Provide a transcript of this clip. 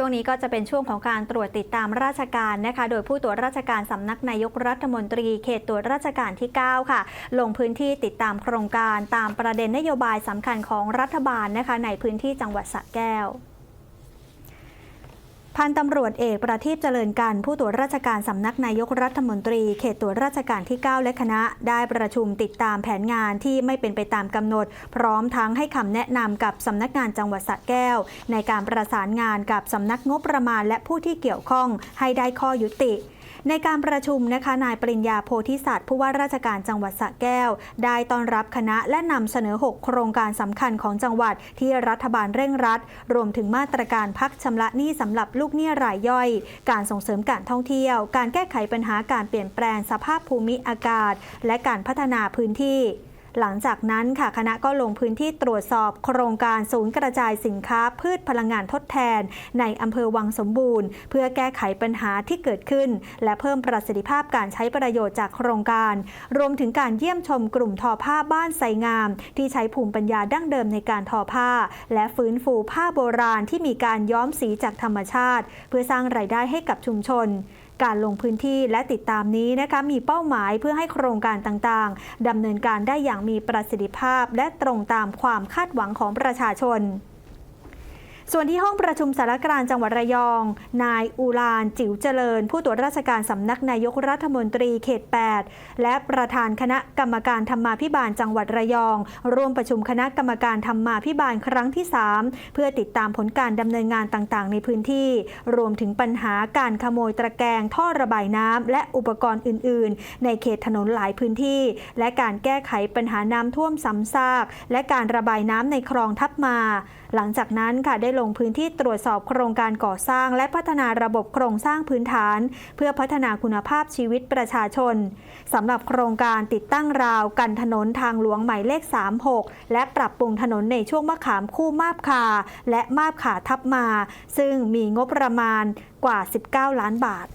ช่วงนี้ก็จะเป็นช่วงของการตรวจติดตามราชการนะคะ โดยผู้ตรวจราชการสำนักนายกรัฐมนตรีเขตตรวจราชการที่ 9 ค่ะ ลงพื้นที่ติดตามโครงการตามประเด็นนโยบายสำคัญของรัฐบาลนะคะ ในพื้นที่จังหวัดสระแก้ว พันตำรวจเอกประทีปเจริญกันผู้ตรวจราชการสำนักนายกรัฐมนตรี เขตตรวจราชการที่ 9 และคณะ ได้ประชุมติดตามแผนงานที่ไม่เป็นไปตามกำหนด พร้อมทั้งให้คำแนะนำกับสำนักงานจังหวัดสระแก้ว ในการประสานงานกับสำนักงบประมาณและผู้ที่เกี่ยวข้องให้ได้ข้อยุติ ในการประชุมนะคะนายปริญญาโพธิสัตว์ผู้ว่าราชการจังหวัดสระแก้ว ได้ต้อนรับคณะและนำเสนอ 6 โครงการสำคัญของจังหวัดที่รัฐบาลเร่งรัด รวมถึงมาตรการพักชำระหนี้สำหรับลูกหนี้รายย่อย การส่งเสริมการท่องเที่ยว การแก้ไขปัญหาการเปลี่ยนแปลงสภาพภูมิอากาศ และการพัฒนาพื้นที่ หลังจากนั้นค่ะคณะก็ลงพื้นที่ตรวจสอบโครงการศูนย์กระจายสินค้าพืชพลังงานทดแทน ในอำเภอวังสมบูรณ์ เพื่อแก้ไขปัญหาที่เกิดขึ้น และเพิ่มประสิทธิภาพการใช้ประโยชน์จากโครงการ รวมถึงการเยี่ยมชมกลุ่มทอผ้าบ้านไซงาม ที่ใช้ภูมิปัญญาดั้งเดิมในการทอผ้า และฟื้นฟูผ้าโบราณที่มีการย้อมสีจากธรรมชาติ เพื่อสร้างรายได้ให้กับชุมชน การลงพื้นที่และติดตามนี้นะคะมีเป้าหมายเพื่อให้โครงการต่างๆดำเนินการได้อย่างมีประสิทธิภาพ และตรงตามความคาดหวังของประชาชน ส่วนที่ห้องประชุมสารกลางจังหวัดระยอง นายอูลานจิ๋วเจริญ ผู้ตรวจราชการสำนักนายกรัฐมนตรีเขต 8 และประธานคณะกรรมการธรรมาภิบาลจังหวัดระยอง ร่วมประชุมคณะกรรมการธรรมาภิบาลครั้งที่ 3 เพื่อติดตามผลการดำเนินงานต่างๆ ในพื้นที่ รวมถึงปัญหาการขโมยตะแกรงท่อระบายน้ำและอุปกรณ์อื่น ๆ ในเขตถนนหลายพื้นที่ และการแก้ไขปัญหาน้ำท่วมซ้ำซาก และการระบายน้ำในคลองทับมา หลังจากนั้นค่ะได้ลงพื้นที่ตรวจสอบโครงการก่อสร้าง และพัฒนาระบบโครงสร้างพื้นฐาน เพื่อพัฒนาคุณภาพชีวิตประชาชนสำหรับโครงการติดตั้งราวกันถนนทางหลวงหมายเลข 36 และปรับปรุงถนนในช่วงมะขามคู่มาบคา และมาบขาทับมา ซึ่งมีงบประมาณกว่า 19 ล้านบาท